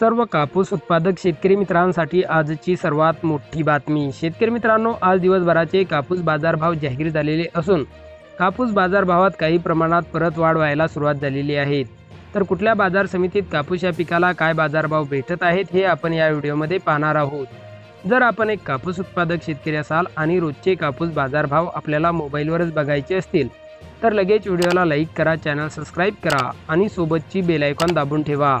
सर्व कापूस उत्पादक शेतकरी मित्रांसाठी आजची सर्वात मोठी बातमी. शेतकरी मित्रांनो आज दिवसभराचे कापूस बाजारभाव जाहीर झालेले असून कापूस बाजारभावात काही प्रमाणात परत वाढ व्हायला सुरुवात झालेली आहे. तर कुठल्या बाजार समितीत कापूस या पिकाला काय बाजारभाव भेटत आहेत हे आपण या व्हिडिओमध्ये पाहणार आहोत. जर आपण एक कापूस उत्पादक शेतकरी असाल आणि रोजचे कापूस बाजारभाव आपल्याला मोबाईलवरच बघायचे असतील तर लगेच व्हिडिओला लाईक करा चॅनल सबस्क्राईब करा आणि सोबतची बेल आयकॉन दाबून ठेवा.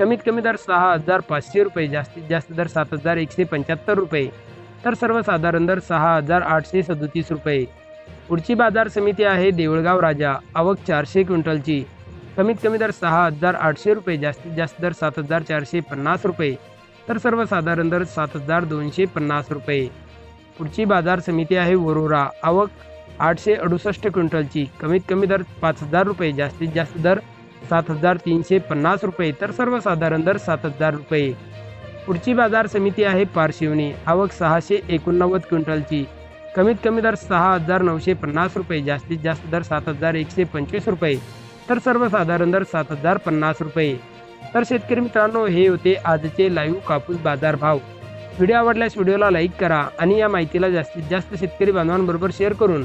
कमीत कमी दर सहा हजार पाचशे रुपये जास्तीत जास्त दर सात हजार एकशे पंच्याहत्तर रुपये. तर सर्वसाधारण दर सहा हजार आठशे सदोतीस रुपये. पुढची बाजार समिती आहे देऊळगाव राजा आवक चारशे क्विंटलची. कमीत कमी दर सहा हजार आठशे रुपये जास्तीत जास्त दर सात हजार चारशे पन्नास रुपये. तर सर्वसाधारण दर सात हजार दोनशे पन्नास रुपये. पुढची बाजार समिती आहे वरोरा आवक आठशे अडुसष्ट क्विंटलची. कमीत कमी दर पाच हजार रुपये जास्तीत जास्त दर सात हजार तीनशे पन्नास रुपये. तर सर्वसाधारण दर सात हजार रुपये. पुढची बाजार समिती आहे पारशिवनी. आवक सहाशे एकोणनव्वद क्विंटलची. कमीत कमी दर सहा हजार नऊशे पन्नास रुपये. जास्तीत जास्त दर सात हजार एकशे पंचवीस रुपये. तर सर्वसाधारण दर सात हजार पन्नास रुपये. तर शेतकरी मित्रांनो हे होते आजचे लाईव्ह कापूस बाजार भाव. व्हिडिओ आवडल्यास व्हिडिओला लाईक करा आणि या माहितीला जास्तीत जास्त शेतकरी बांधवांबरोबर शेअर करून